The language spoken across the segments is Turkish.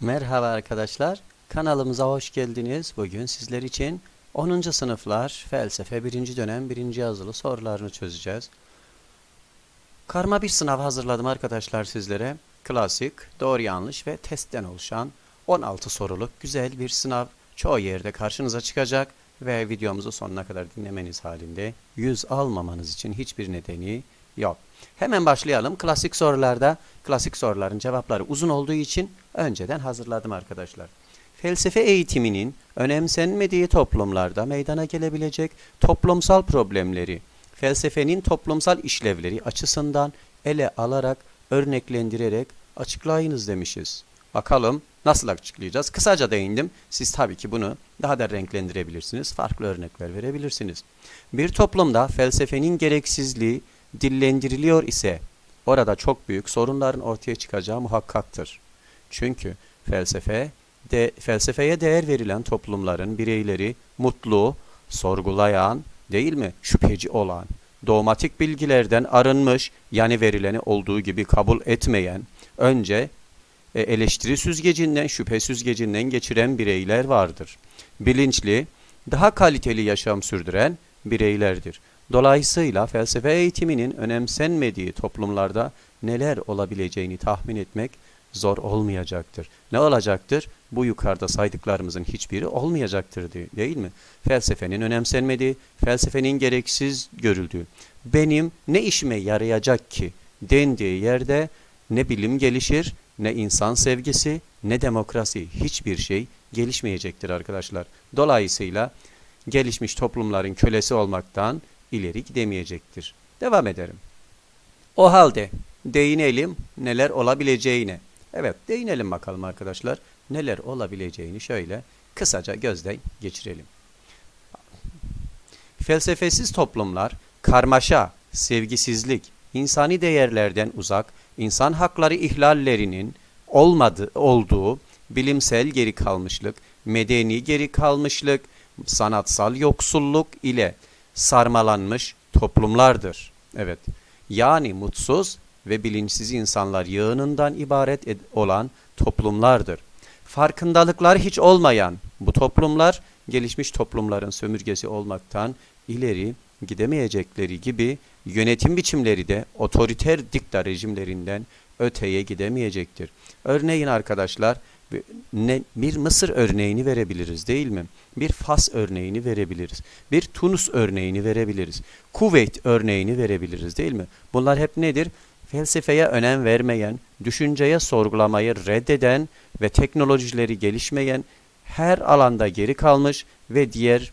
Merhaba arkadaşlar. Kanalımıza hoş geldiniz. Bugün sizler için 10. sınıflar felsefe 1. dönem 1. yazılı sorularını çözeceğiz. Karma bir sınav hazırladım arkadaşlar sizlere. Klasik, doğru yanlış ve testten oluşan 16 soruluk güzel bir sınav çoğu yerde karşınıza çıkacak ve videomuzu sonuna kadar dinlemeniz halinde 100 almamanız için hiçbir nedeni yok. Hemen başlayalım. Klasik sorularda, klasik soruların cevapları uzun olduğu için önceden hazırladım arkadaşlar. Felsefe eğitiminin önemsenmediği toplumlarda meydana gelebilecek toplumsal problemleri, felsefenin toplumsal işlevleri açısından ele alarak, örneklendirerek açıklayınız demişiz. Bakalım nasıl açıklayacağız? Kısaca değindim. Siz tabii ki bunu daha da renklendirebilirsiniz. Farklı örnekler verebilirsiniz. Bir toplumda felsefenin gereksizliği dillendiriliyor ise orada çok büyük sorunların ortaya çıkacağı muhakkaktır. Çünkü felsefe de felsefeye değer verilen toplumların bireyleri mutlu, sorgulayan, değil mi? Şüpheci olan, dogmatik bilgilerden arınmış, yani verileni olduğu gibi kabul etmeyen, önce e, eleştiri süzgecinden, şüphe süzgecinden geçiren bireyler vardır. Bilinçli, daha kaliteli yaşam sürdüren bireylerdir. Dolayısıyla felsefe eğitiminin önemsenmediği toplumlarda neler olabileceğini tahmin etmek zor olmayacaktır. Ne olacaktır? Bu yukarıda saydıklarımızın hiçbiri olmayacaktır değil mi? Felsefenin önemsenmediği, felsefenin gereksiz görüldüğü, benim ne işime yarayacak ki dendiği yerde ne bilim gelişir, ne insan sevgisi, ne demokrasi, hiçbir şey gelişmeyecektir arkadaşlar. Dolayısıyla gelişmiş toplumların kölesi olmaktan ileri gidemeyecektir. Devam ederim. O halde değinelim neler olabileceğine. Evet değinelim bakalım arkadaşlar. Neler olabileceğini şöyle kısaca gözden geçirelim. Felsefesiz toplumlar karmaşa, sevgisizlik, insani değerlerden uzak, insan hakları ihlallerinin olmadı, olduğu bilimsel geri kalmışlık, medeni geri kalmışlık, sanatsal yoksulluk ile sarmalanmış toplumlardır. Evet. Yani mutsuz ve bilinçsiz insanlar yığınından ibaret olan toplumlardır. Farkındalıklar hiç olmayan bu toplumlar gelişmiş toplumların sömürgesi olmaktan ileri gidemeyecekleri gibi yönetim biçimleri de otoriter dikta rejimlerinden öteye gidemeyecektir. Örneğin arkadaşlar bir Mısır örneğini verebiliriz değil mi? Bir Fas örneğini verebiliriz. Bir Tunus örneğini verebiliriz. Kuveyt örneğini verebiliriz değil mi? Bunlar hep nedir? Felsefeye önem vermeyen, düşünceye sorgulamayı reddeden ve teknolojileri gelişmeyen, her alanda geri kalmış ve diğer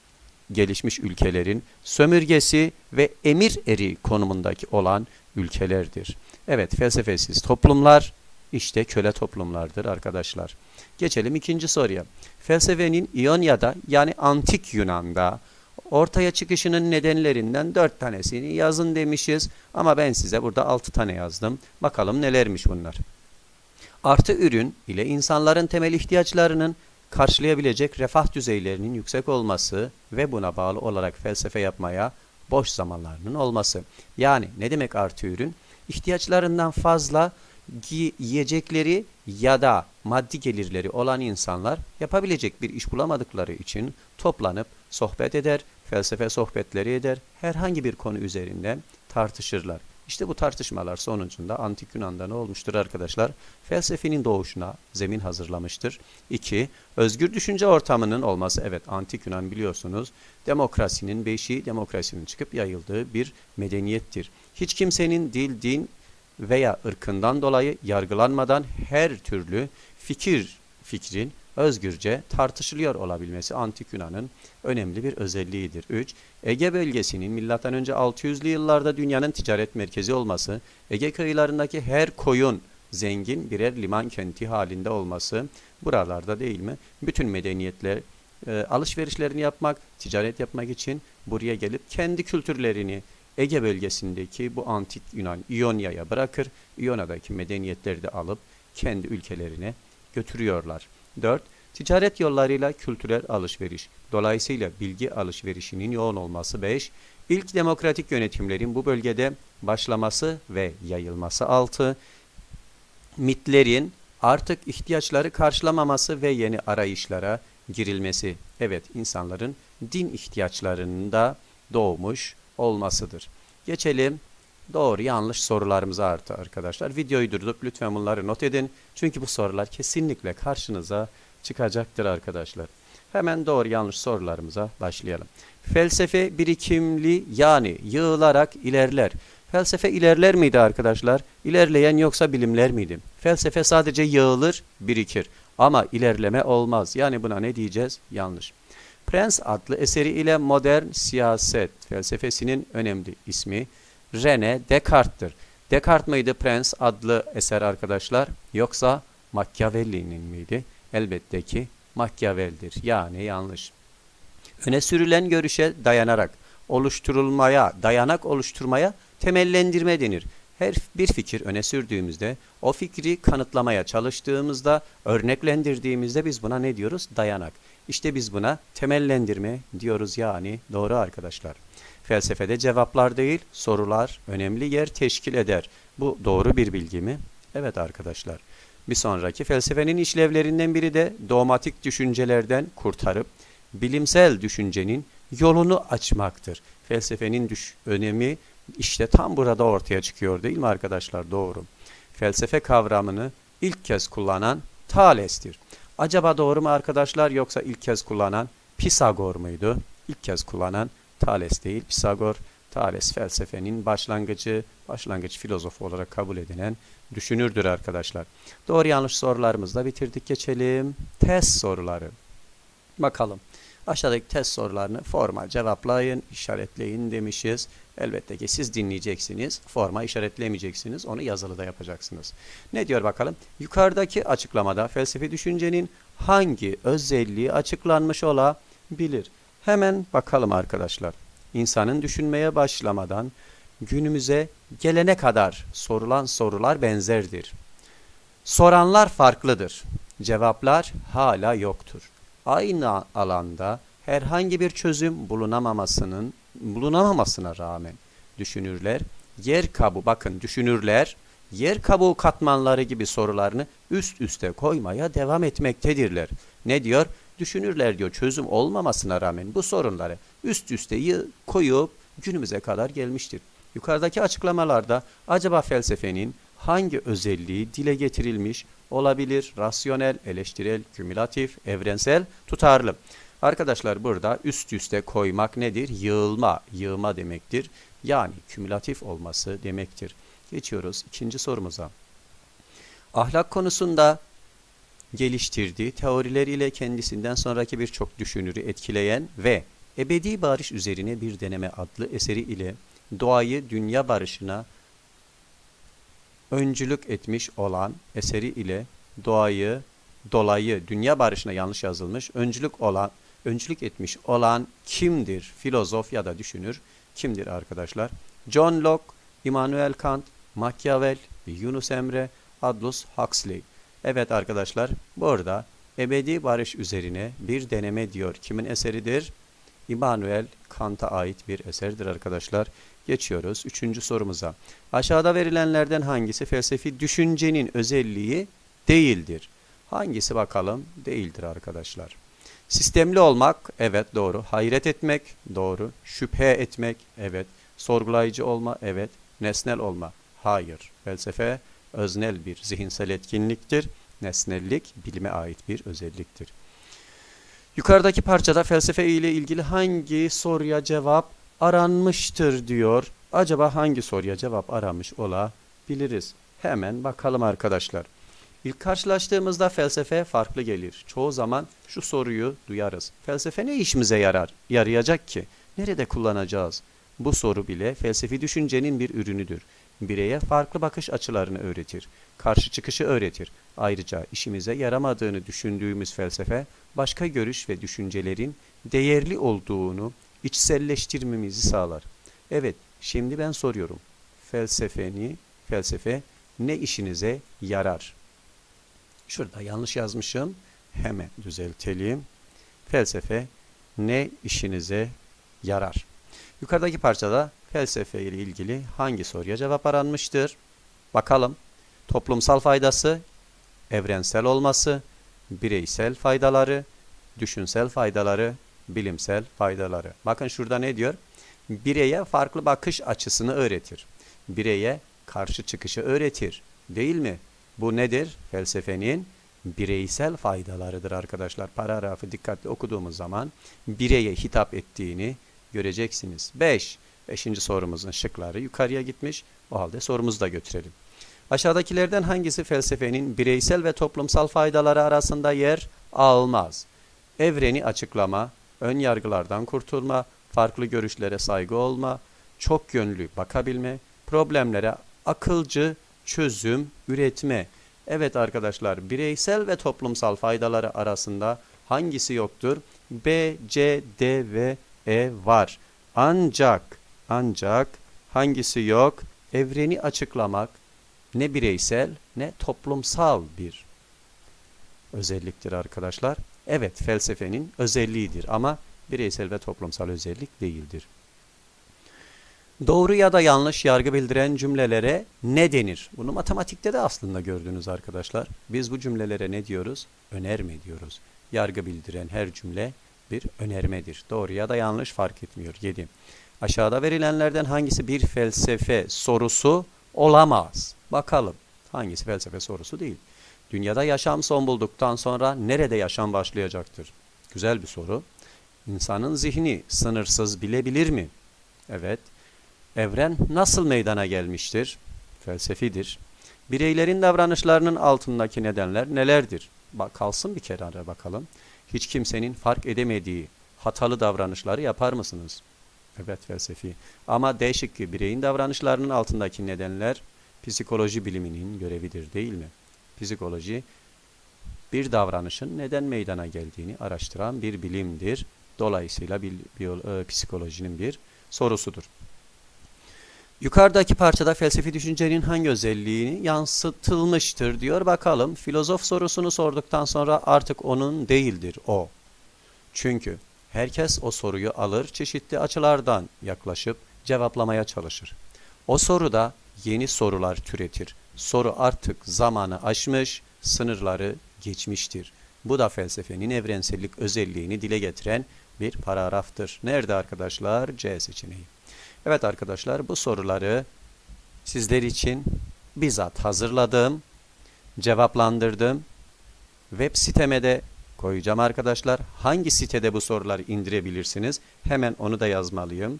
gelişmiş ülkelerin sömürgesi ve emir eri konumundaki olan ülkelerdir. Evet felsefesiz toplumlar işte köle toplumlardır arkadaşlar. Geçelim ikinci soruya. Felsefenin İonya'da yani antik Yunan'da ortaya çıkışının nedenlerinden dört tanesini yazın demişiz. Ama ben size burada altı tane yazdım. Bakalım nelermiş bunlar. Artı ürün ile insanların temel ihtiyaçlarının karşılayabilecek refah düzeylerinin yüksek olması ve buna bağlı olarak felsefe yapmaya boş zamanlarının olması. Yani ne demek artı ürün? İhtiyaçlarından fazla yiyecekleri ya da maddi gelirleri olan insanlar yapabilecek bir iş bulamadıkları için toplanıp sohbet eder, felsefe sohbetleri eder, herhangi bir konu üzerinden tartışırlar. İşte bu tartışmalar sonucunda Antik Yunan'da ne olmuştur arkadaşlar? Felsefenin doğuşuna zemin hazırlamıştır. 2. Özgür düşünce ortamının olması. Evet Antik Yunan biliyorsunuz demokrasinin beşiği demokrasinin çıkıp yayıldığı bir medeniyettir. Hiç kimsenin dil, din veya ırkından dolayı yargılanmadan her türlü fikir fikrin özgürce tartışılıyor olabilmesi Antik Yunan'ın önemli bir özelliğidir. 3. Ege bölgesinin milattan önce 600'lü yıllarda dünyanın ticaret merkezi olması, Ege kıyılarındaki her koyun zengin birer liman kenti halinde olması buralarda değil mi? Bütün medeniyetler e, alışverişlerini yapmak, ticaret yapmak için buraya gelip kendi kültürlerini, Ege bölgesindeki bu antik Yunan İonya'ya bırakır. İonya'daki medeniyetleri de alıp kendi ülkelerine götürüyorlar. 4. Ticaret yollarıyla kültürel alışveriş. Dolayısıyla bilgi alışverişinin yoğun olması 5. İlk demokratik yönetimlerin bu bölgede başlaması ve yayılması 6. Mitlerin artık ihtiyaçları karşılamaması ve yeni arayışlara girilmesi. Evet, insanların din ihtiyaçlarında doğmuş olmasıdır. Geçelim doğru yanlış sorularımıza artı arkadaşlar. Videoyu durdurup lütfen bunları not edin. Çünkü bu sorular kesinlikle karşınıza çıkacaktır arkadaşlar. Hemen doğru yanlış sorularımıza başlayalım. Felsefe birikimli yani yığılarak ilerler. Felsefe ilerler miydi arkadaşlar? İlerleyen yoksa bilimler miydi? Felsefe sadece yığılır, birikir. Ama ilerleme olmaz. Yani buna ne diyeceğiz? Yanlış. Prens adlı eseri ile modern siyaset felsefesinin önemli ismi René Descartes'tir. Descartes mıydı Prens adlı eser arkadaşlar? Yoksa Machiavelli'nin miydi? Elbette ki Machiavelli'dir. Yani yanlış. Öne sürülen görüşe dayanarak oluşturulmaya, dayanak oluşturmaya temellendirme denir. Her bir fikir öne sürdüğümüzde, o fikri kanıtlamaya çalıştığımızda, örneklendirdiğimizde biz buna ne diyoruz? Dayanak. İşte biz buna temellendirme diyoruz yani doğru arkadaşlar. Felsefede cevaplar değil, sorular önemli yer teşkil eder. Bu doğru bir bilgi mi? Evet arkadaşlar. Bir sonraki felsefenin işlevlerinden biri de dogmatik düşüncelerden kurtarıp bilimsel düşüncenin yolunu açmaktır. Felsefenin düş önemi işte tam burada ortaya çıkıyor değil mi arkadaşlar? Doğru. Felsefe kavramını ilk kez kullanan Thales'tir. Acaba doğru mu arkadaşlar yoksa ilk kez kullanan Pisagor muydu? İlk kez kullanan Thales değil Pisagor. Thales felsefenin başlangıcı, başlangıç filozofu olarak kabul edilen düşünürdür arkadaşlar. Doğru yanlış sorularımızla bitirdik geçelim. Test soruları. Bakalım. Aşağıdaki test sorularını forma cevaplayın, işaretleyin demişiz. Elbette ki siz dinleyeceksiniz. Forma işaretlemeyeceksiniz. Onu yazılı da yapacaksınız. Ne diyor bakalım? Yukarıdaki açıklamada felsefi düşüncenin hangi özelliği açıklanmış olabilir? Hemen bakalım arkadaşlar. İnsanın düşünmeye başlamadan günümüze gelene kadar sorulan sorular benzerdir. Soranlar farklıdır. Cevaplar hala yoktur. Aynı alanda herhangi bir çözüm bulunamamasının bulunamamasına rağmen düşünürler yer kabuğu bakın düşünürler yer kabuğu katmanları gibi sorularını üst üste koymaya devam etmektedirler. Ne diyor? Düşünürler diyor çözüm olmamasına rağmen bu sorunları üst üste koyup günümüze kadar gelmiştir. Yukarıdaki açıklamalarda acaba felsefenin hangi özelliği dile getirilmiş olabilir? Rasyonel, eleştirel, kümülatif, evrensel, tutarlı. Arkadaşlar burada üst üste koymak nedir? Yığılma, yığma demektir. Yani kümülatif olması demektir. Geçiyoruz ikinci sorumuza. Ahlak konusunda geliştirdiği teoriler ile kendisinden sonraki birçok düşünürü etkileyen ve Ebedi Barış Üzerine Bir Deneme adlı eseri ile doğayı dünya barışına öncülük etmiş olan eseri ile doğayı dolayı dünya barışına yanlış yazılmış öncülük olan öncülük etmiş olan kimdir? Filozof ya da düşünür kimdir arkadaşlar? John Locke, Immanuel Kant, Machiavelli, Yunus Emre, Aldous Huxley. Evet arkadaşlar burada ebedi barış üzerine bir deneme diyor. Kimin eseridir? Immanuel Kant'a ait bir eserdir arkadaşlar. Geçiyoruz üçüncü sorumuza. Aşağıda verilenlerden hangisi felsefi düşüncenin özelliği değildir? Hangisi bakalım değildir arkadaşlar. Sistemli olmak evet doğru. Hayret etmek doğru. Şüphe etmek evet. Sorgulayıcı olma evet. Nesnel olma hayır. Felsefe öznel bir zihinsel etkinliktir. Nesnellik bilime ait bir özelliktir. Yukarıdaki parçada felsefe ile ilgili hangi soruya cevap aranmıştır diyor. Acaba hangi soruya cevap aramış olabiliriz? Hemen bakalım arkadaşlar. İlk karşılaştığımızda felsefe farklı gelir. Çoğu zaman şu soruyu duyarız. Felsefe ne işimize yarar? Yarayacak ki? Nerede kullanacağız? Bu soru bile felsefi düşüncenin bir ürünüdür. Bireye farklı bakış açılarını öğretir. Karşı çıkışı öğretir. Ayrıca işimize yaramadığını düşündüğümüz felsefe başka görüş ve düşüncelerin değerli olduğunu içselleştirmemizi sağlar. Evet, şimdi ben soruyorum. Felsefeni, felsefe ne işinize yarar? Şurada yanlış yazmışım. Hemen düzeltelim. Felsefe ne işinize yarar? Yukarıdaki parçada felsefe ile ilgili hangi soruya cevap aranmıştır? Bakalım. Toplumsal faydası evrensel olması, bireysel faydaları, düşünsel faydaları, bilimsel faydaları. Bakın şurada ne diyor? Bireye farklı bakış açısını öğretir. Bireye karşı çıkışı öğretir. Değil mi? Bu nedir? Felsefenin bireysel faydalarıdır arkadaşlar. Paragrafı dikkatli okuduğumuz zaman bireye hitap ettiğini göreceksiniz. 5. Beşinci sorumuzun şıkları yukarıya gitmiş. O halde sorumuzu da götürelim. Aşağıdakilerden hangisi felsefenin bireysel ve toplumsal faydaları arasında yer almaz? Evreni açıklama, ön yargılardan kurtulma, farklı görüşlere saygı olma, çok yönlü bakabilme, problemlere akılcı çözüm üretme. Evet arkadaşlar bireysel ve toplumsal faydaları arasında hangisi yoktur? B, C, D ve E var. Ancak ancak hangisi yok? Evreni açıklamak ne bireysel ne toplumsal bir özelliktir arkadaşlar. Evet felsefenin özelliğidir ama bireysel ve toplumsal özellik değildir. Doğru ya da yanlış yargı bildiren cümlelere ne denir? Bunu matematikte de aslında gördünüz arkadaşlar. Biz bu cümlelere ne diyoruz? Önerme diyoruz. Yargı bildiren her cümle bir önermedir. Doğru ya da yanlış fark etmiyor. 7. Aşağıda verilenlerden hangisi bir felsefe sorusu olamaz? Bakalım. Hangisi felsefe sorusu değil? Dünyada yaşam son bulduktan sonra nerede yaşam başlayacaktır? Güzel bir soru. İnsanın zihni sınırsız bilebilir mi? Evet. Evren nasıl meydana gelmiştir? Felsefidir. Bireylerin davranışlarının altındaki nedenler nelerdir? Bak kalsın bir kenara bakalım. Hiç kimsenin fark edemediği hatalı davranışları yapar mısınız? Evet felsefi. Ama değişik ki bireyin davranışlarının altındaki nedenler psikoloji biliminin görevidir değil mi? Psikoloji bir davranışın neden meydana geldiğini araştıran bir bilimdir. Dolayısıyla bir, bir, e, psikolojinin bir sorusudur. Yukarıdaki parçada felsefi düşüncenin hangi özelliğini yansıtılmıştır diyor. Bakalım filozof sorusunu sorduktan sonra artık onun değildir o. Çünkü herkes o soruyu alır, çeşitli açılardan yaklaşıp cevaplamaya çalışır. O soruda yeni sorular türetir. Soru artık zamanı aşmış, sınırları geçmiştir. Bu da felsefenin evrensellik özelliğini dile getiren bir paragraftır. Nerede arkadaşlar? C seçeneği. Evet arkadaşlar bu soruları sizler için bizzat hazırladım, cevaplandırdım. Web siteme de koyacağım arkadaşlar. Hangi sitede bu soruları indirebilirsiniz? Hemen onu da yazmalıyım.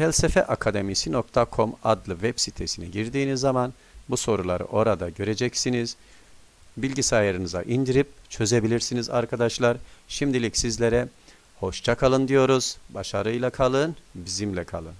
felsefeakademisi.com adlı web sitesine girdiğiniz zaman bu soruları orada göreceksiniz bilgisayarınıza indirip çözebilirsiniz arkadaşlar. Şimdilik sizlere hoşça kalın diyoruz. Başarıyla kalın, bizimle kalın.